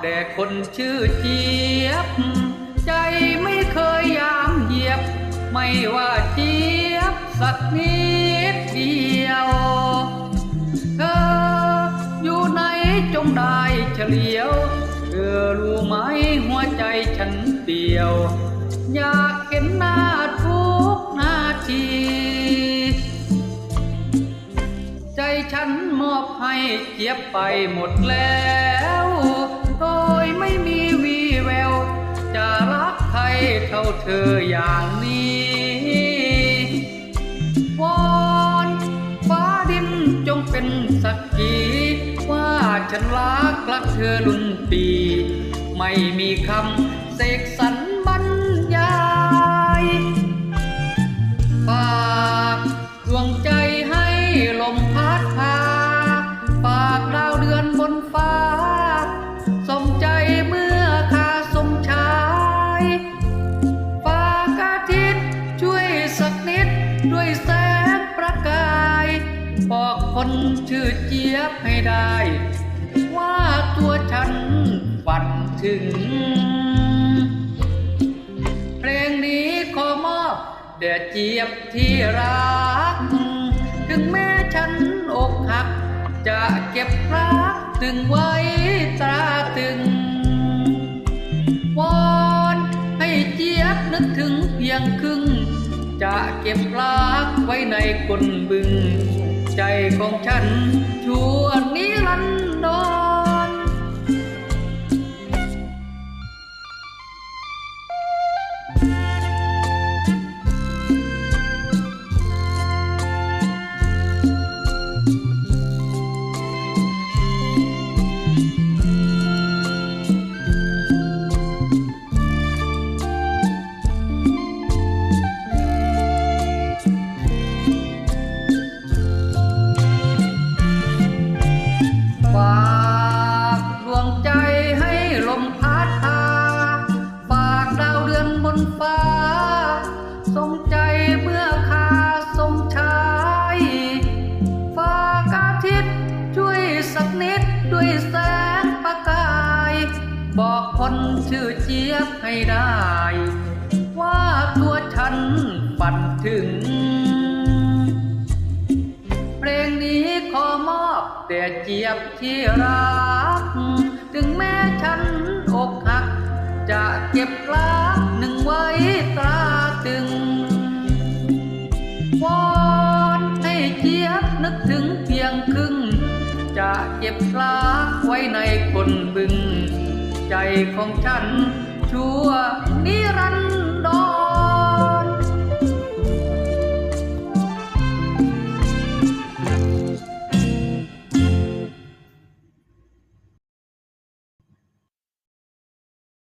แต่คนชื่อเจี๊ยบ ใจไม่เคยยามเหยียบ ไม่ว่าเจี๊ยบสักนิดเดียวเธออยู่ไหนจงได้เฉลียว เธอรู้ไหมหัวใจฉันเดียว อยากเห็นหน้าทุกนาทีใจฉันมอบให้เจี๊ยบไปหมดแล้ว ไม่มีวีแวว จะรักใครเท่าเธออย่างนี้วอนฟ้าดินจงเป็นสักขีว่าฉันรักรักเธอลุนปี ไม่มีคำเสกสรรบัน คนชื่อเจี๊ยบให้ได้ ว่าตัวฉันฝันถึง เพลงนี้ขอมอบแด่เจี๊ยบที่รัก ถึงแม้ฉันอกหัก จะเก็บรักถึงไว้ตราตึงวอนให้เจี๊ยบนึกถึงเพียงครึ่งจะเก็บรักไว้ในก้นบึง ใจของฉันชั่วนิรันดร ทรงใจเมื่อข้าทรงชายฝากอาทิตย์ช่วยสักนิดด้วยแสงประกาย บอกคนชื่อเจี๊ยบให้ได้ ว่าตัวฉันฝันถึง เพลงนี้ขอมอบแต่เจี๊ยบที่รัก ถึงแม้ฉันอกหัก จะเก็บรักหนึ่งไว้ จะเก็บรักไว้ในคนบึง ใจของฉันชั่วนิรันดร